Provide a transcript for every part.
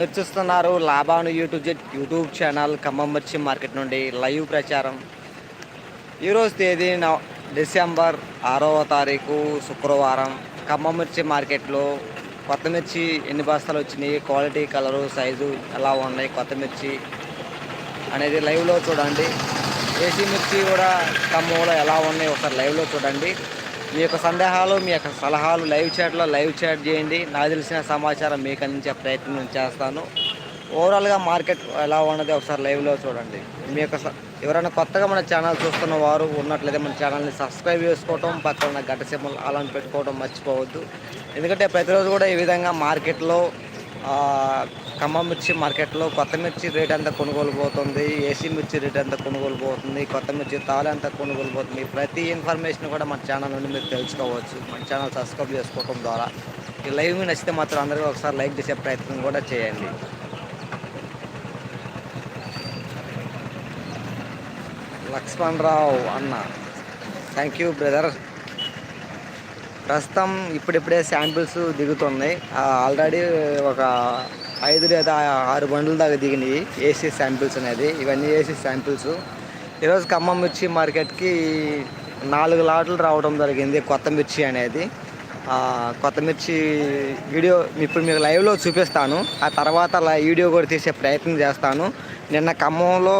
మీరు చూస్తున్నారు లాభాను యూట్యూబ్ యూట్యూబ్ ఛానల్ ఖమ్మం మిర్చి మార్కెట్ నుండి లైవ్ ప్రచారం. ఈరోజు తేదీ డిసెంబర్ ఆరవ తారీఖు శుక్రవారం. ఖమ్మం మిర్చి మార్కెట్లో కొత్త మిర్చి ఎన్ని బస్తాలు వచ్చినాయి క్వాలిటీ కలరు సైజు ఎలా ఉన్నాయి కొత్త మిర్చి అనేది లైవ్లో చూడండి. ఏసీ మిర్చి కూడా ఖమ్మంలో ఎలా ఉన్నాయి ఒకసారి లైవ్లో చూడండి. మీ యొక్క సందేహాలు మీ యొక్క సలహాలు లైవ్ చాట్లో లైవ్ చాట్ చేయండి. నాకు తెలిసిన సమాచారం మీకు అందించే ప్రయత్నం చేస్తాను. ఓవరాల్గా మార్కెట్ ఎలా ఉన్నది ఒకసారి లైవ్లో చూడండి. మీ యొక్క ఎవరైనా కొత్తగా మన ఛానల్ చూస్తున్న వారు ఉన్నట్లయితే మన ఛానల్ని సబ్స్క్రైబ్ చేసుకోవటం పక్కన గట్ట సింబల్ అలాంటి పెట్టుకోవడం మర్చిపోవద్దు. ఎందుకంటే ప్రతిరోజు కూడా ఈ విధంగా మార్కెట్లో ఖమ్మం మిర్చి మార్కెట్లో కొత్త మిర్చి రేట్ ఎంత కొనుగోలు పోతుంది ఏసీ మిర్చి రేట్ ఎంత కొనుగోలు పోతుంది కొత్త మిర్చి తాలు ఎంత కొనుగోలు పోతుంది ప్రతి ఇన్ఫర్మేషన్ కూడా మన ఛానల్ నుండి మీరు తెలుసుకోవచ్చు. మన ఛానల్ సబ్స్క్రైబ్ చేసుకోవడం ద్వారా. ఈ లైవ్ మీ నచ్చితే మాత్రం అందరికీ ఒకసారి లైక్ చేసే ప్రయత్నం కూడా చేయండి. లక్ష్మణ్ రావు అన్న థ్యాంక్ యూ బ్రదర్ ప్రస్తుతం ఇప్పుడిప్పుడే శాంపిల్స్ దిగుతున్నాయి. ఆల్రెడీ ఒక ఐదు లేదా ఆరు బండ్ల దాకా దిగినాయి ఏసీ శాంపిల్స్ అనేది. ఇవన్నీ ఏసీ శాంపిల్స్. ఈరోజు ఖమ్మం మిర్చి మార్కెట్కి నాలుగు లాట్లు రావడం జరిగింది కొత్త మిర్చి అనేది. కొత్త మిర్చి వీడియో ఇప్పుడు మీకు లైవ్లో చూపిస్తాను. ఆ తర్వాత వీడియో కూడా తీసే ప్రయత్నం చేస్తాను. నిన్న ఖమ్మంలో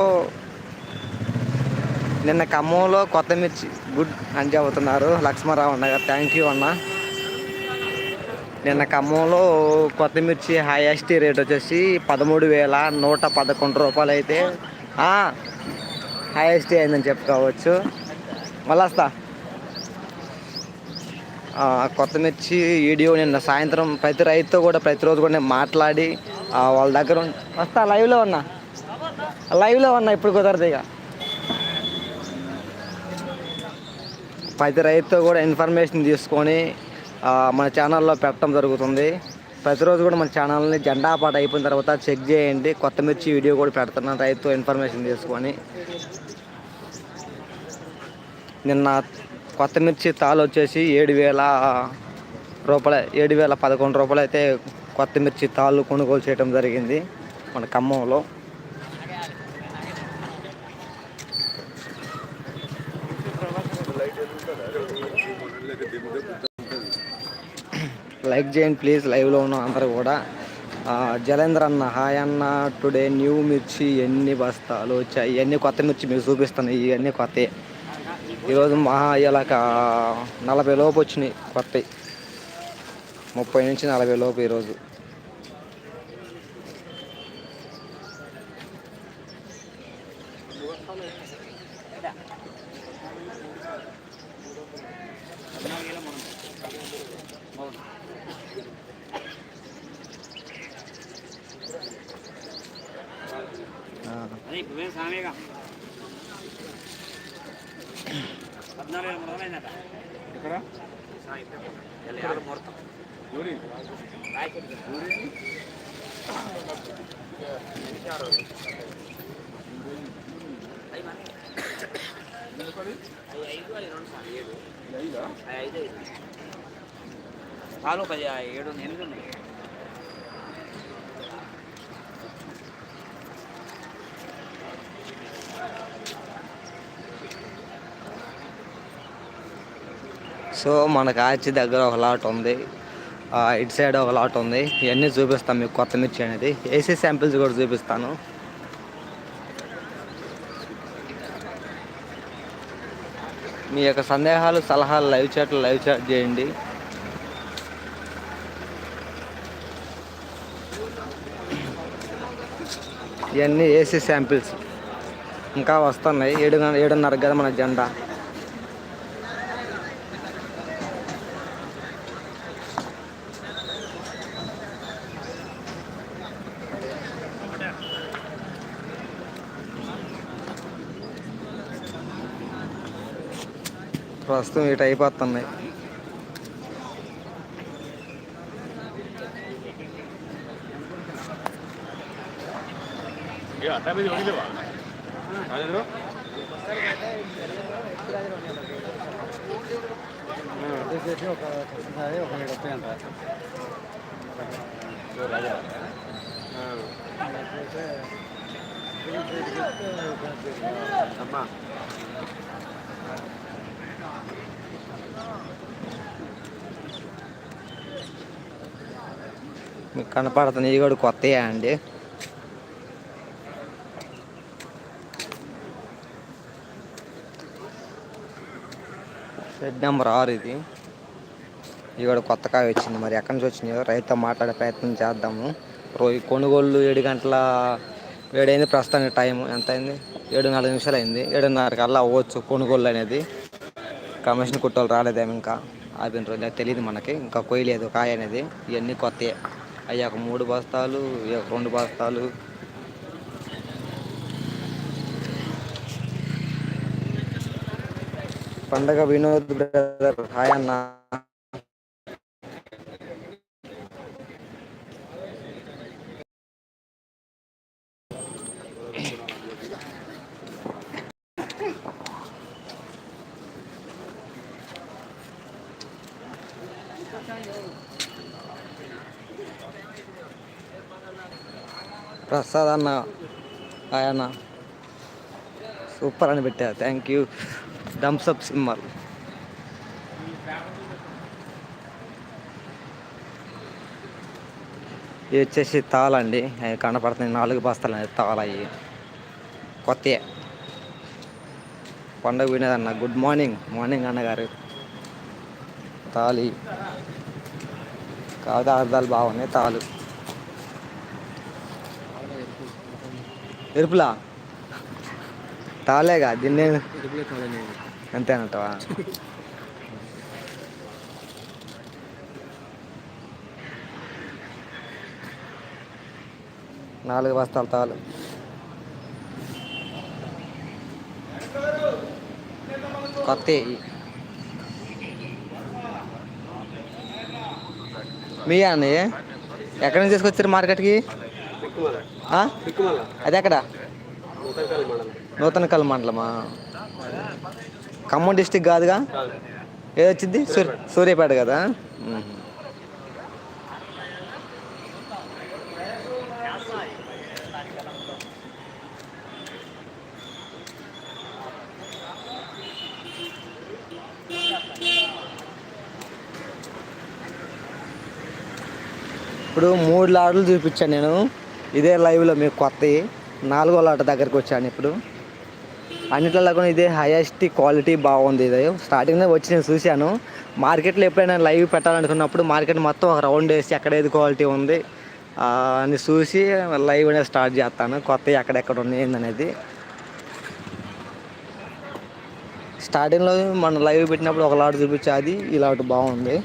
నిన్న ఖమ్మంలో కొత్త మిర్చి గుడ్ అని చెబుతున్నారు లక్ష్మణరావు అన్న గారు. థ్యాంక్ యూ అన్న. నిన్న ఖమ్మంలో కొత్తమిర్చి హైయెస్ట్ రేట్ వచ్చేసి పదమూడు వేల నూట పదకొండు రూపాయలు అయితే హైయెస్ట్ అయిందని చెప్పుకోవచ్చు. మళ్ళీ వస్తా. కొత్తమిర్చి వీడియో నిన్న సాయంత్రం ప్రతి రైతుతో కూడా ప్రతిరోజు కూడా నేను మాట్లాడి వాళ్ళ దగ్గర వస్తా లైవ్లో ఉన్నా. లైవ్లో ఉన్నా ఇప్పుడు కుదరదు ఇక. ప్రతి రైతుతో కూడా ఇన్ఫర్మేషన్ తీసుకొని మన ఛానల్లో పెట్టడం జరుగుతుంది. ప్రతిరోజు కూడా మన ఛానల్ని జెండా పాట అయిపోయిన తర్వాత చెక్ చేయండి. కొత్త మిర్చి వీడియో కూడా పెడుతున్నాను రైతు ఇన్ఫర్మేషన్ తీసుకొని. నిన్న కొత్త మిర్చి తాలు వచ్చేసి ఏడు వేల రూపాయల ఏడు వేల పదకొండు రూపాయలు అయితే కొత్త మిర్చి తాళ్ళు కొనుగోలు చేయడం జరిగింది మన ఖమ్మంలో. లైక్ చేయండి ప్లీజ్ లైవ్లో ఉన్న అందరూ కూడా. జలేంద్ర అన్న హాయ్ అన్న. టుడే న్యూ మిర్చి ఎన్ని బస్తాలు వచ్చాయి? ఇవన్నీ కొత్త మిర్చి మీకు చూపిస్తాను ఇవన్నీ కొత్త ఈరోజు మహా ఇలాక నలభై లోపు వచ్చినాయి కొత్తవి ముప్పై నుంచి నలభై లోపు ఈరోజు. ఇక్కడ యూరి యూరి చాలు పది ఏడు ఎనిమిది ఉన్నాయి. సో మనకు ఆచి దగ్గర ఒక లాట్ ఉంది. ఇటు సైడ్ ఒక లాట్ ఉంది. ఇవన్నీ చూపిస్తాను మీకు కొత్త మిర్చి అనేది. ఏసీ శాంపిల్స్ కూడా చూపిస్తాను. మీ యొక్క సందేహాలు సలహాలు లైవ్ చాట్లు లైవ్ చాట్ చేయండి. ఇవన్నీ ఏసీ శాంపిల్స్ ఇంకా వస్తున్నాయి. ఏడు ఏడున్నర కదా మన జెండా. ప్రస్తుతం ఇటు అయిపోతున్నాయి ఒక అమ్మా మీకు కనపడుతుంది కూడా కొత్తయా అండి? షెడ్ నెంబర్ ఆరు ఇది. ఇది కూడా కొత్త కాయ వచ్చింది. మరి ఎక్కడి నుంచి వచ్చినాయో రైతుతో మాట్లాడే ప్రయత్నం చేద్దాము. రోజు కొనుగోళ్ళు ఏడు గంటల ఏడైంది ప్రస్తుతానికి టైం ఎంత అయింది ఏడు నాలుగు నిమిషాలు అయింది. ఏడున్నర కల్లా అవ్వచ్చు కొనుగోళ్ళు అనేది. కమిషన్ కుట్టోళ్ళు రాలేదేమి ఇంకా? అవి రోజు తెలియదు మనకి. ఇంకా కొయ్యలేదు కాయ అనేది. ఇవన్నీ కొత్తయే. అవి ఒక మూడు బస్తాలు ఇవి ఒక రెండు బస్తాలు. పండగ వినోద్ బ్రదర్ హాయ్ అన్నా. ప్రసాద్ అన్న ఆయన సూపర్ అని పెట్టారు థ్యాంక్ యూ థమ్స్అప్ సింబల్ ఇవి వచ్చేసి తాళండి అవి కనపడుతున్నాయి నాలుగు బస్తాలు అనేది తాళయ్యి కొత్త పండుగ వినేదన్న గుడ్ మార్నింగ్ మార్నింగ్ అన్నగారు. తాళి. కాదు అర్థాలు బాగున్నాయి తాళు. ఎరుపులా? తాలేగా దీన్ని అంతేనంటవా నాలుగు బస్తాల తాలు కొత్త. మీ అండి ఎక్కడి నుంచి తీసుకొచ్చారు మార్కెట్కి? అది ఎక్కడ? నూతనకల్ మండలమా? ఖమ్మం డిస్టిక్ కాదుగా? ఏదొచ్చింది సూర్య సూర్యాపేట. కదా. ఇప్పుడు మూడు లాటలు చూపించాను నేను. ఇదే లైవ్లో మీకు కొత్తవి నాలుగో లాట దగ్గరికి వచ్చాను ఇప్పుడు. అన్నిట్లలో కూడా ఇదే హైయెస్ట్ క్వాలిటీ బాగుంది ఇది. స్టార్టింగ్లో వచ్చి నేను చూశాను. మార్కెట్లో ఎప్పుడైనా లైవ్ పెట్టాలనుకున్నప్పుడు మార్కెట్ మొత్తం ఒక రౌండ్ వేసి ఎక్కడ ఏది క్వాలిటీ ఉంది అని చూసి లైవ్ అనేది స్టార్ట్ చేస్తాను. కొత్తవి ఎక్కడెక్కడ ఉన్నాయి ఏందనేది. స్టార్టింగ్లో మనం లైవ్ పెట్టినప్పుడు ఒక లాట్ చూపించా అది ఈ లాట్ బాగుంది.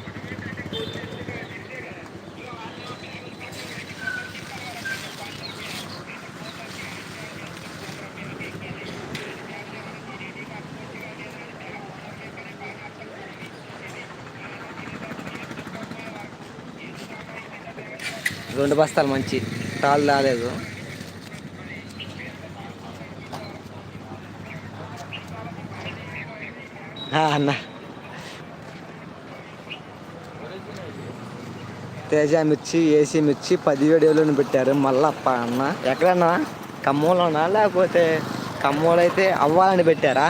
రెండు బస్తాలు మంచి తాళ్ళు రాలేదు. అన్న. తేజ మిర్చి ఏసీ మిర్చి పదిహేడు ఏళ్ళని పెట్టారు మల్లప్ప అన్న. ఎక్కడన్నా? ఖమ్మంలోనా? లేకపోతే ఖమ్మంలో అయితే అవ్వాలని పెట్టారా?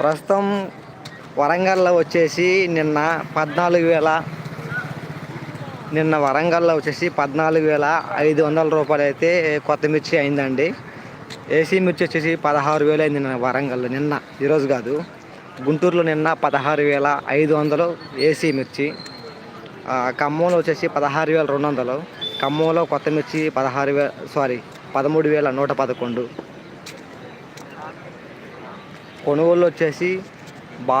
ప్రస్తుతం వరంగల్లో వచ్చేసి నిన్న పద్నాలుగు వేల నిన్న వరంగల్లో వచ్చేసి పద్నాలుగు వేల ఐదు వందల రూపాయలు అయితే కొత్త మిర్చి అయిందండి. ఏసీ మిర్చి వచ్చేసి పదహారు వేలు అయింది నిన్న వరంగల్లో నిన్న. ఈరోజు కాదు. గుంటూరులో నిన్న పదహారు వేల ఐదు వందలు ఏసీ మిర్చి. ఖమ్మంలో వచ్చేసి పదహారు వేల రెండు వందలు. ఖమ్మంలో కొత్త మిర్చి పదహారు వేల సారీ పదమూడు వేల నూట పదకొండు. కొనుగోలు వచ్చేసి బా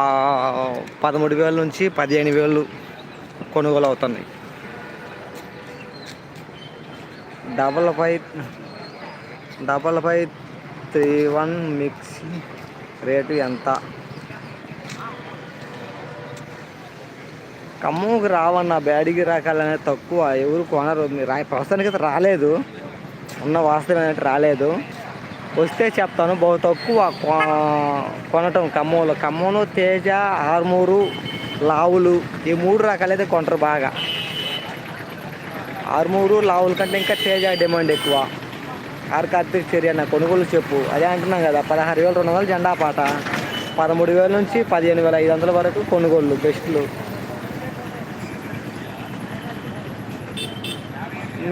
పదమూడు వేల నుంచి పదిహేను వేలు కొనుగోలు అవుతున్నాయి. Double five double five three one mix rate ఎంత? ఖమ్మంకి రావన్న బ్యాడికి రాకాలనే తక్కువ ఎవరు కొనరు. మీరు రా ప్రస్తుతానికి అయితే రాలేదు. ఉన్న వాస్తవం అనేది రాలేదు. వస్తే చెప్తాను బహు తక్కువ కొ- కొనటం ఖమ్మంలో ఖమ్మంలో తేజ ఆర్మూరు లావులు ఈ మూడు రకాలైతే కొంటారు బాగా. ఆరుమూరు లావుల కంటే ఇంకా తేజ డిమాండ్ ఎక్కువ. ఆరు కార్తీక్ చర్య కొనుగోలు చెప్పు. అదే అంటున్నాం కదా పదహారు వేల రెండు వందలు జెండా పాట. పదమూడు వేల నుంచి పదిహేను వేల ఐదు వందల వరకు కొనుగోళ్ళు బెస్ట్లు.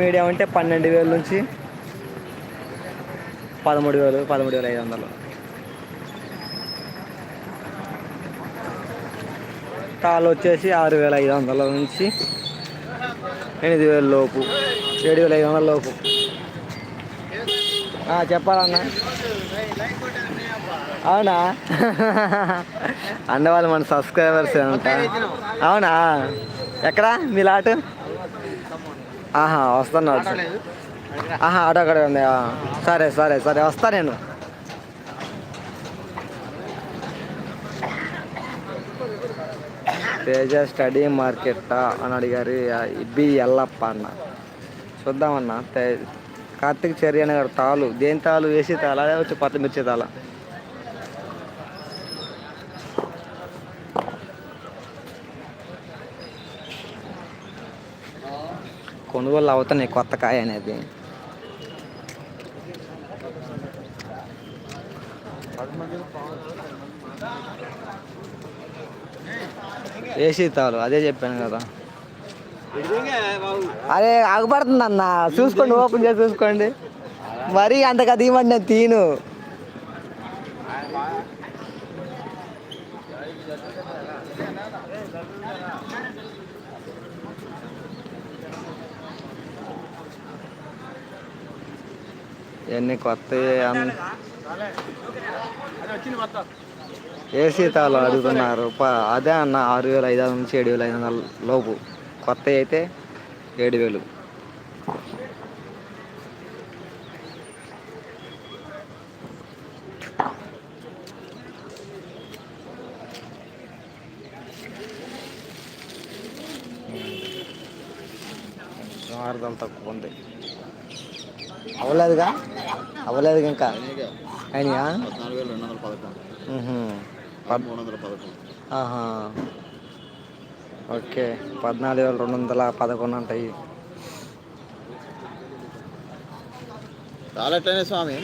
మీడియం అంటే పన్నెండు వేల నుంచి పదమూడు వేలు పదమూడు వేల ఐదు వందలు. తాళ్ళు వచ్చేసి ఆరు వేల ఐదు వందల నుంచి ఎనిమిది వేల లోపు ఏడు వేల ఐదు వందల లోపు చెప్పాలన్నా. అవునా? అన్నవాళ్ళు మన సబ్స్క్రైబర్స్ అంట అవునా? ఎక్కడ? మీ లాట్? ఆహా వస్తాను. ఆహా ఆటో అక్కడ ఉంది? సరే సరే సరే వస్తా నేను. తేజ స్టడీ మార్కెట్టా అని అడిగారు బి ఎల్లప్ప అన్న. చూద్దామన్న తే కార్తీక్ చర్య అనే గారు తాలు దేని తాలు వేసి తాళ వచ్చి పచ్చిమిర్చి మిర్చి తాళ? కొనుగోలు అవుతున్నాయి కొత్త కాయ అనేది. ఏసీ తాలు అదే చెప్పాను కదా. అదే ఆగపడుతుంది అన్న. చూసుకోండి ఓపెన్ చేసి చూసుకోండి. మరీ అంతగా తీయమండి నేను తీను ఇవన్నీ కొత్త ఏసీ తాలు అడుగుతున్నారు. అదే అన్న ఆరు వేల ఐదు వందల నుంచి ఏడు వేల ఐదు వందల లోపు. కొత్త అయితే ఏడు వేలు. సుమారుదం తక్కువ ఉంది. అవ్వలేదుగా? అవ్వలేదు ఇంకా. అయినాయా? ఓకే. పద్నాలుగు వేల రెండు వందల పదకొండు ఉంటాయి రాలట్లేనే స్వామి.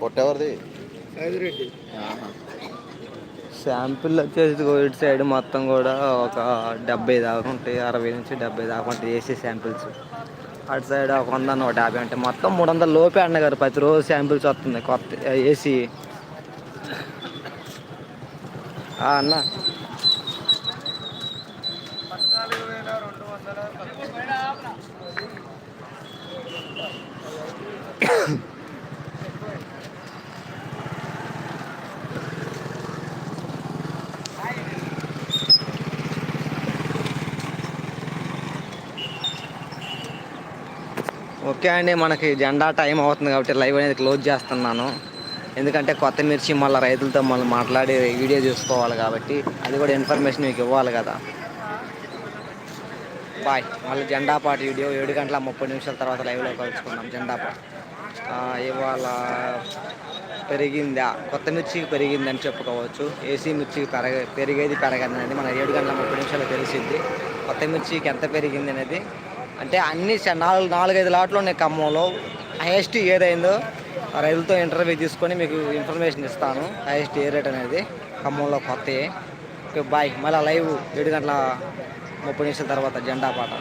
కొట్టెవరిది. శాంపిల్ వచ్చేసి ఇటు సైడ్ మొత్తం కూడా ఒక డెబ్బై దాకా ఉంటాయి. అరవై నుంచి డెబ్బై దాకా ఉంటాయి ఏసీ శాంపిల్స్. అటు సైడ్ ఒక వంద నూట యాభై అంటే మొత్తం మూడు వందల లోపే అన్నగారు ప్రతిరోజు శాంపిల్స్ వస్తుంది. కొత్త ఏసీ. అన్న. ఓకే అండి మనకి జెండా టైం అవుతుంది కాబట్టి లైవ్ అనేది క్లోజ్ చేస్తున్నాను. ఎందుకంటే కొత్త మిర్చి మళ్ళీ రైతులతో మళ్ళీ మాట్లాడి వీడియో చూసుకోవాలి కాబట్టి అది కూడా ఇన్ఫర్మేషన్ మీకు ఇవ్వాలి కదా. బాయ్. మళ్ళీ జెండా పాట వీడియో ఏడు గంటల ముప్పై నిమిషాల తర్వాత లైవ్లో కలుసుకుందాం జెండా పాట. ఇవాళ పెరిగిందా? కొత్త మిర్చి పెరిగిందని చెప్పుకోవచ్చు. ఏసీ మిర్చి పెరగ పెరిగేది పెరగదు అనేది మన ఏడు గంటల ముప్పై నిమిషాలు తెలిసింది కొత్త మిర్చికి ఎంత పెరిగింది అనేది అంటే అన్ని నాలుగు నాలుగైదు లాట్లు ఉన్నాయి ఖమ్మంలో. హైయెస్ట్ ఏదైందో రైతులతో ఇంటర్వ్యూ తీసుకొని మీకు ఇన్ఫర్మేషన్ ఇస్తాను. హైయెస్ట్ ఏ రేట్ అనేది ఖమ్మంలో కొత్త ఓకే బాయ్. మళ్ళీ లైవ్ ఏడు గంటల ముప్పై నిమిషాల తర్వాత జెండా పాట.